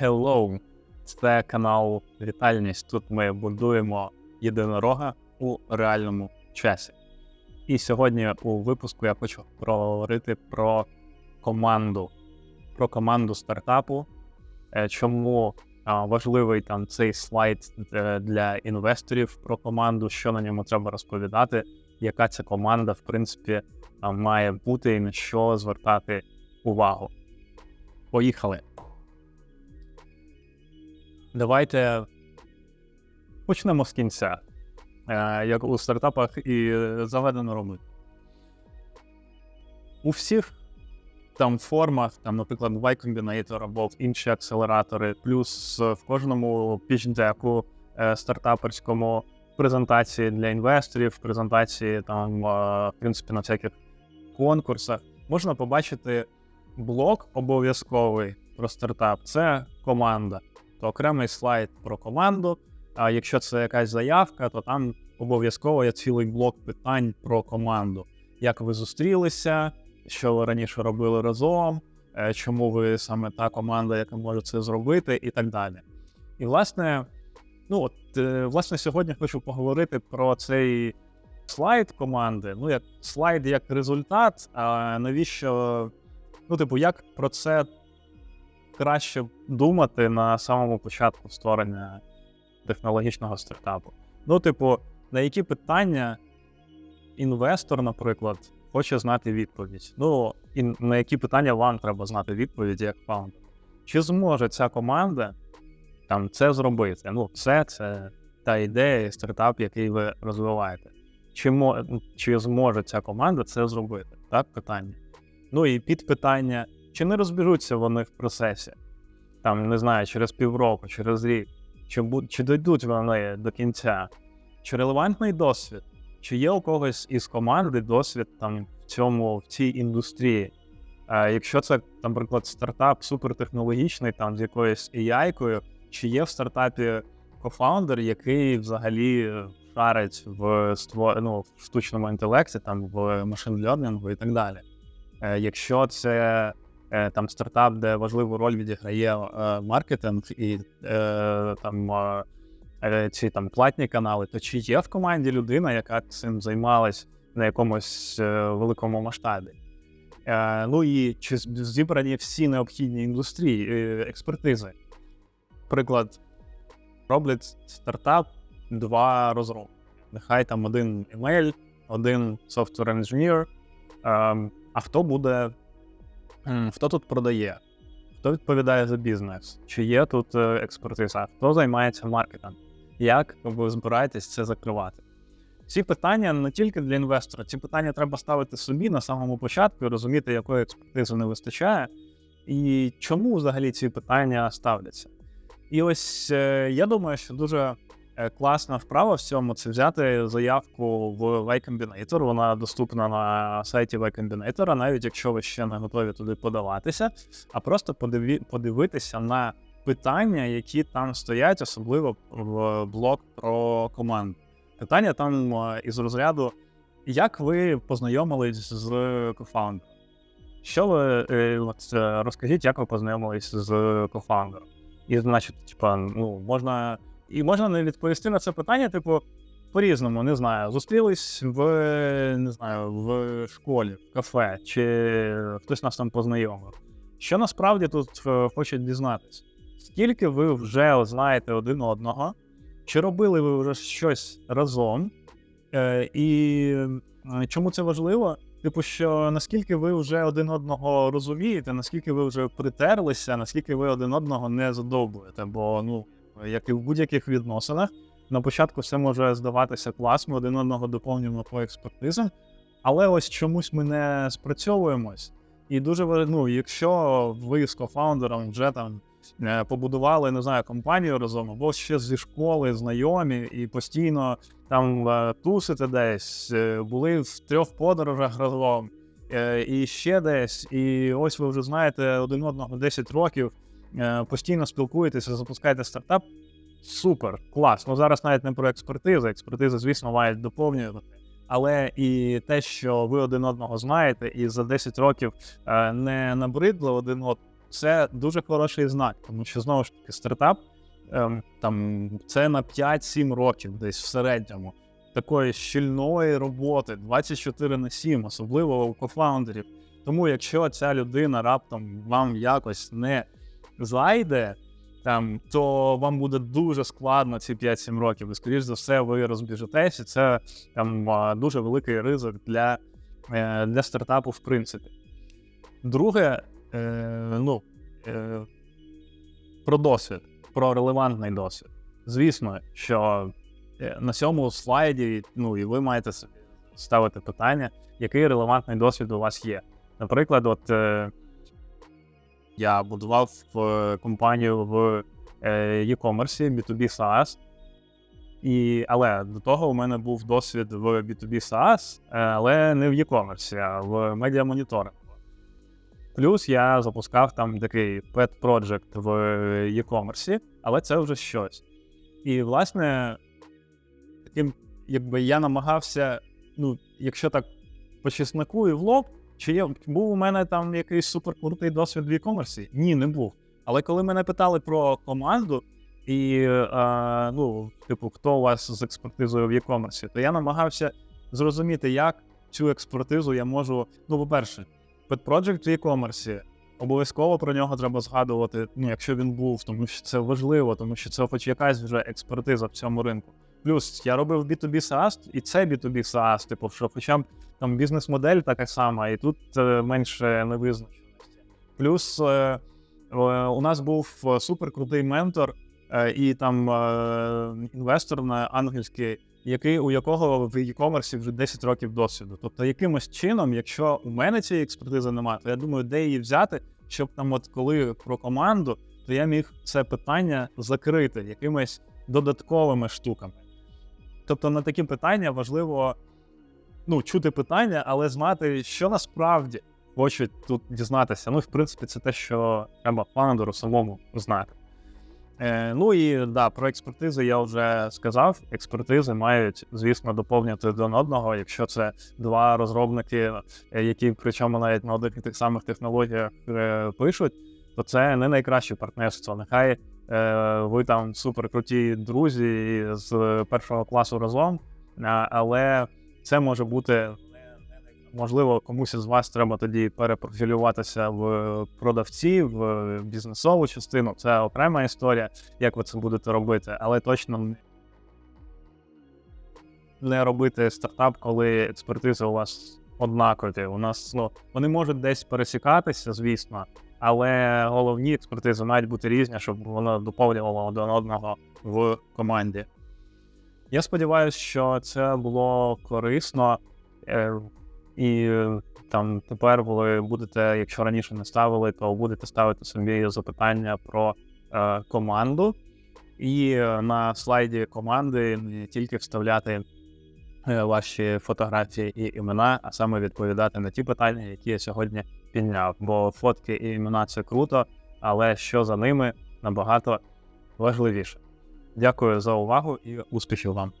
Hello! Це канал Вітальність. Тут ми будуємо єдинорога у реальному часі. І сьогодні у випуску я хочу поговорити про команду, про команду стартапу. Е, Чому важливий там цей слайд е, для інвесторів про команду, що на ньому треба розповідати, яка ця команда, в принципі, має бути і на що звертати увагу. Поїхали. Давайте почнемо з кінця. Е, Як у стартапах і заведено робити. У всіх там формах, там, наприклад, Y Combinator або інші акселератори, плюс в кожному пічдеку е, стартаперському презентації для інвесторів, презентації там, е, в принципі, на всяких конкурсах, можна побачити блок обов'язковий про стартап. Це команда то окремий слайд про команду. А якщо це якась заявка, то там обов'язково є цілий блок питань про команду. Як ви зустрілися, що ви раніше робили разом, е, чому ви саме та команда, яка може це зробити, і так далі. І власне, ну от е, власне, сьогодні хочу поговорити про цей слайд команди. Ну, як слайд як результат. А навіщо? Ну, типу, як про це краще думати на самому початку створення технологічного стартапу. Ну, типу, на які питання інвестор, наприклад, хоче знати відповідь. Ну, і на які питання вам треба знати відповідь як фаундер. Чи зможе ця команда там це зробити? Ну, це це та ідея, стартап, який ви розвиваєте. Чи, чи зможе ця команда це зробити? Так, питання. Ну і підпитання, чи не розберуться вони в процесі? Там, не знаю, через півроку, через рік, чи, чи дійдуть вони до кінця, чи релевантний досвід, чи є у когось із команди досвід там в цьому, в цій індустрії. А якщо це, там, наприклад, стартап супертехнологічний, там з якоюсь AI-кою, чи є в стартапі кофаундер, який взагалі шарить в ство... ну, в штучному інтелекті, там в машин лернінгу і так далі. Е, Якщо це там стартап, де важливу роль відіграє е, маркетинг і е, там е, е, ці там платні канали, то чи є в команді людина, яка цим займалась на якомусь е, великому масштабі? Е, ну і чи зібрані всі необхідні індустрії, е, експертизи? Приклад, роблять стартап два розробки. Нехай там один ML, один software engineer, ем, а хто буде, хто тут продає, хто відповідає за бізнес, чи є тут е, експертиза, хто займається маркетингом, як ви збираєтесь це закривати? Ці питання не тільки для інвестора, ці питання треба ставити собі на самому початку і розуміти, якої експертизи не вистачає, і чому взагалі ці питання ставляться. І ось е, я думаю, що дуже класна вправа в цьому це взяти заявку в Y Combinator. Вона доступна на сайті Y Combinator, навіть якщо ви ще не готові туди подаватися, а просто подиві, подивитися на питання, які там стоять, особливо в блок про команду. Питання там е, із розряду, як ви познайомились з кофаундером? Що ви е, е, розкажіть, як ви познайомились з кофаундером? І, значить, типа, ну, можна. І можна не відповісти на це питання, типу, по-різному, не знаю, зустрілись в не знаю, в школі, в кафе, чи хтось нас там познайомив. Що насправді тут е, хочуть дізнатися? Скільки ви вже знаєте один одного, чи робили ви вже щось разом? Е, і чому це важливо? Типу, що наскільки ви вже один одного розумієте, наскільки ви вже притерлися, наскільки ви один одного не задовбуєте. Бо, ну, як і в будь-яких відносинах, на початку все може здаватися клас, ми один одного доповнюємо по експертизам, але ось чомусь ми не спрацьовуємось. І дуже ну, якщо ви з кофаундером вже там е, побудували, не знаю, компанію разом, або ще зі школи знайомі, і постійно там е, тусите десь, е, були в трьох подорожах разом, і ще десь, і ось ви вже знаєте один одного 10 років, постійно спілкуєтеся, запускаєте стартап. Супер, клас. Ну зараз навіть не про експертизу. Експертизи, звісно, мають доповнювати. Але і те, що ви один одного знаєте, і за 10 років е, не набридли один од це дуже хороший знак, тому що знову ж таки стартап ем, там це на 5-7 років, десь в середньому. Такої щільної роботи 24 на 7, особливо у кофаундерів. Тому, якщо ця людина раптом вам якось не зайде, там, то вам буде дуже складно ці 5-7 років. І, скоріш за все, ви розбіжетесь, і це там дуже великий ризик для, е, для стартапу, в принципі. Друге, е, ну, е, про досвід, про релевантний досвід. Звісно, що е, на цьому слайді, ну і ви маєте ставити питання, який релевантний досвід у вас є. Наприклад, от е, я будував е, компанію в е, e-commerce, B2B SaaS, і, але до того у мене був досвід в B2B SaaS, е, але не в e-commerce, а в медіамоніторингу. Плюс я запускав там такий pet project в e-commerce, але це вже щось. І, власне, таким, якби я намагався, ну, якщо так по чесноку і в лоб, чи є, був у мене там якийсь суперкрутий досвід в e-commerce? Ні, не був. Але коли мене питали про команду, і, е, ну, типу, хто у вас з експертизою в e-commerce, то я намагався зрозуміти, як цю експертизу я можу. Ну, по-перше, Pet Project в e-commerce. Обов'язково про нього треба згадувати, ну, якщо він був, тому що це важливо, тому що це хоч якась вже експертиза в цьому ринку. Плюс я робив B2B SaaS, і це B2B SaaS, типу, що хоча б там бізнес-модель така сама, і тут е, менше невизначеності. Плюс е, е, у нас був е, суперкрутий ментор е, і там е, інвестор на англійський, який, у якого в e-commerce вже 10 років досвіду. Тобто, якимось чином, якщо у мене цієї експертизи немає, то я думаю, де її взяти, щоб там, от коли про команду, то я міг це питання закрити якимись додатковими штуками. Тобто на такі питання важливо ну, чути питання, але знати, що насправді хочуть тут дізнатися. Ну, в принципі, це те, що треба фаундеру самому знати. Е, ну і да, про експертизи я вже сказав. Експертизи мають, звісно, доповнювати один одного. Якщо це два розробники, е, які причому навіть на одних і тих самих технологіях е, пишуть, то це не найкраще партнерство. Нехай ви там суперкруті друзі з першого класу разом, але це може бути можливо, комусь із вас треба тоді перепрофілюватися в продавці, в бізнесову частину. Це окрема історія, як ви це будете робити, але точно не робити стартап, коли експертизи у вас однакові. У нас ну вони можуть десь пересікатися, звісно, але головні експертизи мають бути різні, щоб воно доповнювало один одного в команді. Я сподіваюся, що це було корисно. Е, І е, там тепер ви будете, якщо раніше не ставили, то будете ставити собі запитання про е, команду. І на слайді команди не тільки вставляти ваші фотографії і імена, а саме відповідати на ті питання, які я сьогодні підняв. Бо фотки і імена це круто, але що за ними набагато важливіше. Дякую за увагу і успіхів вам!